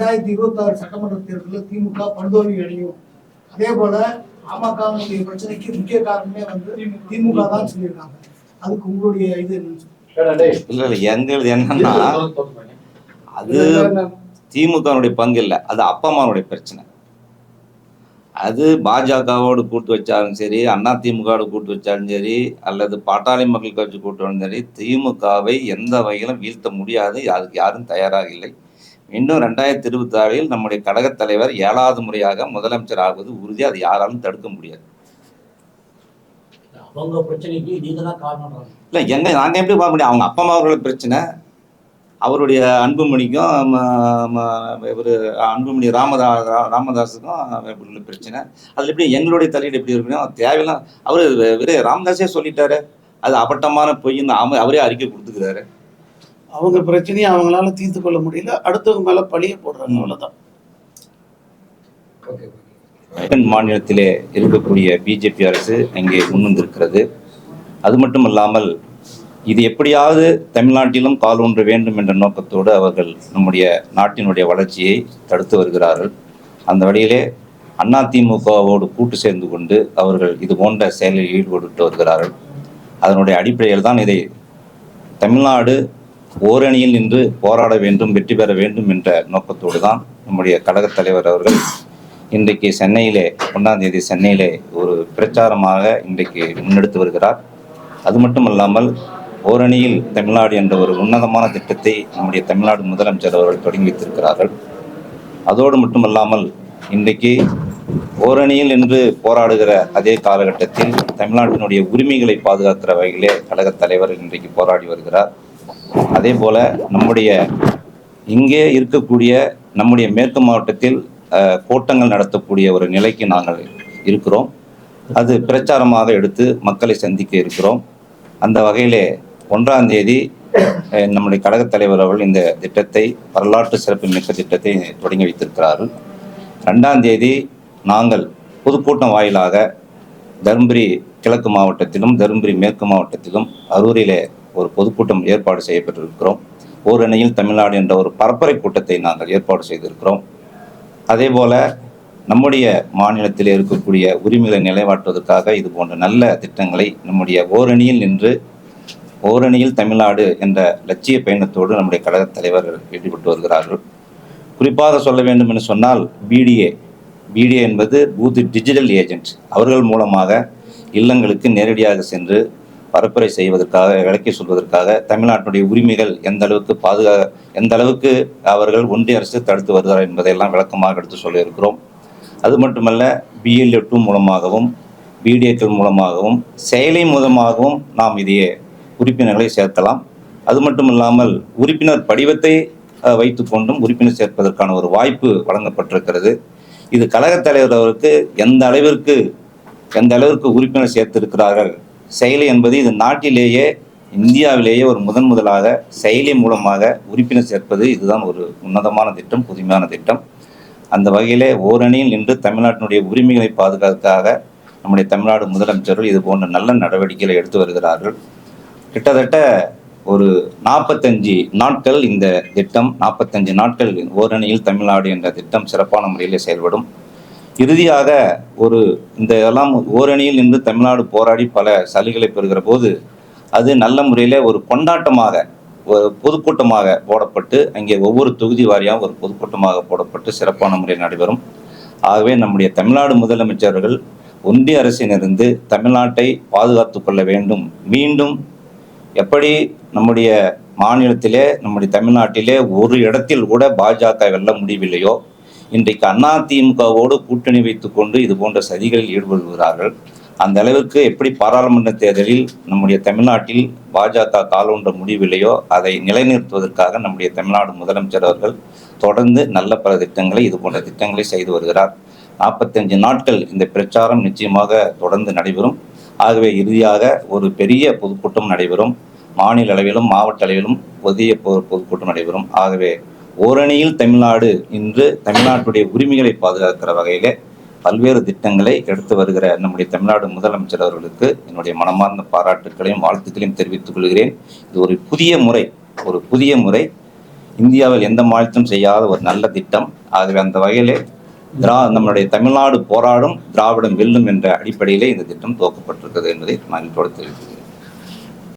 ரெண்டாயிரத்தி இருபத்தி ஆறு சட்டமன்ற தேர்தலில் திமுக படுதோல்வி அடையும். அதே போல பாமகவுடைய பிரச்சனைக்கு முக்கிய காரணமே வந்து திமுக தான் சொல்லியிருக்காங்க. அதுக்கு உங்களுடைய இது என்னன்னு சொல்லுங்க. இல்ல இல்ல எங்களுது என்னன்னா அது திமுகனுடைய பங்கு இல்லை. அது அப்பா அம்மாவுடைய பிரச்சனை. அது பாஜகவோடு கூட்டு வச்சாலும் சரி அண்ணா திமுகவோடு கூட்டு வச்சாலும் சரி அல்லது பாட்டாளி மக்கள் கட்சி கூட்டு வந்தாலும் சரி திமுகவை எந்த வகையிலும் வீழ்த்த முடியாது. அதுக்கு யாரும் தயாராக இல்லை. இன்னும் ரெண்டாயிரத்தி இருபத்தி ஆறில் நம்முடைய கழகத் தலைவர் ஏழாவது முறையாக முதலமைச்சர் ஆகுவது உறுதி. அது யாராலும் தடுக்க முடியாது. இல்லை எங்க நாங்க எப்படி பார்க்க முடியும்? அவங்க அப்பா அம்மாவோட பிரச்சனை. அவருடைய அன்புமணிக்கும் இவர் அன்புமணி ராமதா ராமதாஸுக்கும் உள்ள பிரச்சனை. அதில் எப்படி எங்களுடைய தலையீடு எப்படி இருக்கணும் தேவையில்லாம் அவர் இவரு ராமதாஸே சொல்லிட்டாரு. அது அப்பட்டமான பொய்ன்னு அவ- அவரே அறிக்கை கொடுத்துக்கிறாரு. அவங்க பிரச்சனையை அவங்களால தீர்த்து கொள்ள முடியல. அடுத்தவங்க மேல பழிய போடுறாங்க. அவ்வளவுதான். தென் மாநிலத்திலே இருக்கக்கூடிய பிஜேபி அரசு அங்கே முன்வந்திருக்கிறது. அது மட்டும் இல்லாமல் இது எப்படியாவது தமிழ்நாட்டிலும் கால் ஊன்ற வேண்டும் என்ற நோக்கத்தோடு அவர்கள் நம்முடைய நாட்டினுடைய வளர்ச்சியை தடுத்து வருகிறார்கள். அந்த வழியிலே அதிமுகவோடு கூட்டு சேர்ந்து கொண்டு அவர்கள் இது போன்ற செயலில் ஈடுபட்டு வருகிறார்கள். அதனுடைய அடிப்படையில் தான் இதை தமிழ்நாடு ஓரணியில் நின்று போராட வேண்டும் வெற்றி பெற வேண்டும் என்ற நோக்கத்தோடு தான் நம்முடைய கழகத் தலைவர் அவர்கள் இன்றைக்கு சென்னையிலே ஒன்றாம் தேதி சென்னையிலே ஒரு பிரச்சாரமாக இன்றைக்கு முன்னெடுத்து வருகிறார். அது மட்டுமல்லாமல் ஓரணியில் தமிழ்நாடு என்ற ஒரு உன்னதமான திட்டத்தை நம்முடைய தமிழ்நாடு முதலமைச்சர் அவர்கள் தொடங்கி வைத்திருக்கிறார்கள். அதோடு மட்டுமல்லாமல் இன்றைக்கு ஓரணியில் என்று போராடுகிற அதே காலகட்டத்தில் தமிழ்நாட்டினுடைய உரிமைகளை பாதுகாக்கிற வகையிலே கழகத் தலைவர் இன்றைக்கு போராடி வருகிறார். அதே போல நம்முடைய இங்கே இருக்கக்கூடிய நம்முடைய மேற்கு மாவட்டத்தில் கூட்டங்கள் நடத்தக்கூடிய ஒரு நிலைக்கு நாங்கள் இருக்கிறோம். அது பிரச்சாரமாக எடுத்து மக்களை சந்திக்க இருக்கிறோம். அந்த வகையிலே ஒன்றாம் தேதி நம்முடைய கழகத் தலைவர் அவர்கள் இந்த திட்டத்தை வரலாற்று சிறப்பு மிக்க திட்டத்தை தொடங்கி வைத்திருக்கிறார்கள். ரெண்டாம் தேதி நாங்கள் பொதுக்கூட்டம் வாயிலாக தருமபுரி கிழக்கு மாவட்டத்திலும் தருமபுரி மேற்கு மாவட்டத்திலும் அரூரிலே ஒரு பொதுக்கூட்டம் ஏற்பாடு செய்யப்பட்டிருக்கிறோம். ஓரணியில் தமிழ்நாடு என்ற ஒரு பரப்புரை கூட்டத்தை நாங்கள் ஏற்பாடு செய்திருக்கிறோம். அதே போல நம்முடைய மாநிலத்தில் இருக்கக்கூடிய உரிமைகளை நிலைவாட்டுவதற்காக இது போன்ற நல்ல திட்டங்களை நம்முடைய ஓரணியில் நின்று ஓரணியில் தமிழ்நாடு என்ற லட்சிய பயணத்தோடு நம்முடைய கழகத் தலைவர்கள் ஈடுபட்டு வருகிறார்கள். குறிப்பாக சொல்ல வேண்டும் என்று சொன்னால் பிடிஏ பிடிஏ என்பது பூத் டிஜிட்டல் ஏஜென்ட் அவர்கள் மூலமாக இல்லங்களுக்கு நேரடியாக சென்று பரப்புரை செய்வதற்காக விளக்கி சொல்வதற்காக தமிழ்நாட்டுடைய உரிமைகள் எந்த அளவுக்கு பாதுகா எந்த அளவுக்கு அவர்கள் ஒன்றிய அரசு தடுத்து வருகிறார் என்பதையெல்லாம் விளக்கமாக எடுத்து சொல்லியிருக்கிறோம். அது மட்டுமல்ல பிஎல்ஏ டூ மூலமாகவும் பிடிஏக்கள் மூலமாகவும் செயலி மூலமாகவும் நாம் இதையே உறுப்பினர்களை சேர்க்கலாம். அது மட்டும் இல்லாமல் உறுப்பினர் படிவத்தை வைத்து வைத்துக்கொண்டும் உறுப்பினர் சேர்ப்பதற்கான ஒரு வாய்ப்பு வழங்கப்பட்டிருக்கிறது. இது கழகத் தலைவர் அவருக்கு எந்த அளவிற்கு எந்த அளவிற்கு உறுப்பினர் சேர்த்திருக்கிறார்கள் செயலி என்பது இது நாட்டிலேயே இந்தியாவிலேயே ஒரு முதன் முதலாக செயலி மூலமாக உறுப்பினர் சேர்ப்பது இதுதான் ஒரு உன்னதமான திட்டம் புதுமையான திட்டம். அந்த வகையிலே ஓரணியில் நின்று தமிழ்நாட்டினுடைய உரிமைகளை பாதுகாக்காக நம்முடைய தமிழ்நாடு முதலமைச்சர்கள் இது போன்ற நல்ல நடவடிக்கைகளை எடுத்து வருகிறார்கள். கிட்டத்தட்ட ஒரு நாற்பத்தஞ்சு நாட்கள் இந்த திட்டம் நாற்பத்தஞ்சு நாட்கள் ஓரணியில் தமிழ்நாடு என்ற திட்டம் சிறப்பான முறையில் செயல்படும். இறுதியாக ஒரு இந்த இதெல்லாம் ஓரணியில் நின்று தமிழ்நாடு போராடி பல சலுகைகளை பெறுகிற போது அது நல்ல முறையில் ஒரு கொண்டாட்டமாக ஒரு பொதுக்கூட்டமாக போடப்பட்டு அங்கே ஒவ்வொரு தொகுதி வாரியாக ஒரு பொதுக்கூட்டமாக போடப்பட்டு சிறப்பான முறையில் நடைபெறும். ஆகவே நம்முடைய தமிழ்நாடு முதலமைச்சர்கள் ஒன்றிய அரசினிருந்து தமிழ்நாட்டை பாதுகாத்து கொள்ள வேண்டும். மீண்டும் எப்படி நம்முடைய மாநிலத்திலே நம்முடைய தமிழ்நாட்டிலே ஒரு இடத்தில் கூட பாஜக வெல்ல முடியவில்லையோ இன்றைக்கு அதிமுகவோடு கூட்டணி வைத்துக்கொண்டு இது போன்ற சதிகளில் ஈடுபடுகிறார்கள். அந்த அளவுக்கு எப்படி பாராளுமன்ற தேர்தலில் நம்முடைய தமிழ்நாட்டில் பாஜக காலொன்ற முடிவில்லையோ அதை நிலைநிறுத்துவதற்காக நம்முடைய தமிழ்நாடு முதலமைச்சர் அவர்கள் தொடர்ந்து நல்ல பல திட்டங்களை இது போன்ற திட்டங்களை செய்து வருகிறார். நாற்பத்தஞ்சு நாட்கள் இந்த பிரச்சாரம் நிச்சயமாக தொடர்ந்து நடைபெறும். ஆகவே இறுதியாக ஒரு பெரிய பொதுக்கூட்டம் நடைபெறும். மாநில அளவிலும் மாவட்ட அளவிலும் புதிய பொதுக்கூட்டம் நடைபெறும். ஆகவே ஓரணியில் தமிழ்நாடு இன்று தமிழ்நாட்டுடைய உரிமைகளை பாதுகாக்கிற வகையிலே பல்வேறு திட்டங்களை எடுத்து வருகிற நம்முடைய தமிழ்நாடு முதலமைச்சர் அவர்களுக்கு என்னுடைய மனமார்ந்த பாராட்டுக்களையும் வாழ்த்துக்களையும் தெரிவித்துக் கொள்கிறேன். இது ஒரு புதிய முறை ஒரு புதிய முறை. இந்தியாவில் எந்த மாநிலத்தும் செய்யாத ஒரு நல்ல திட்டம். ஆகவே அந்த வகையிலே திரா நம்முடைய தமிழ்நாடு போராடும் திராவிடம் வெல்லும் என்ற அடிப்படையிலே இந்த திட்டம் துவக்கப்பட்டிருக்கிறது என்பதை நான் இப்பொழுது தெரிவிக்கிறேன்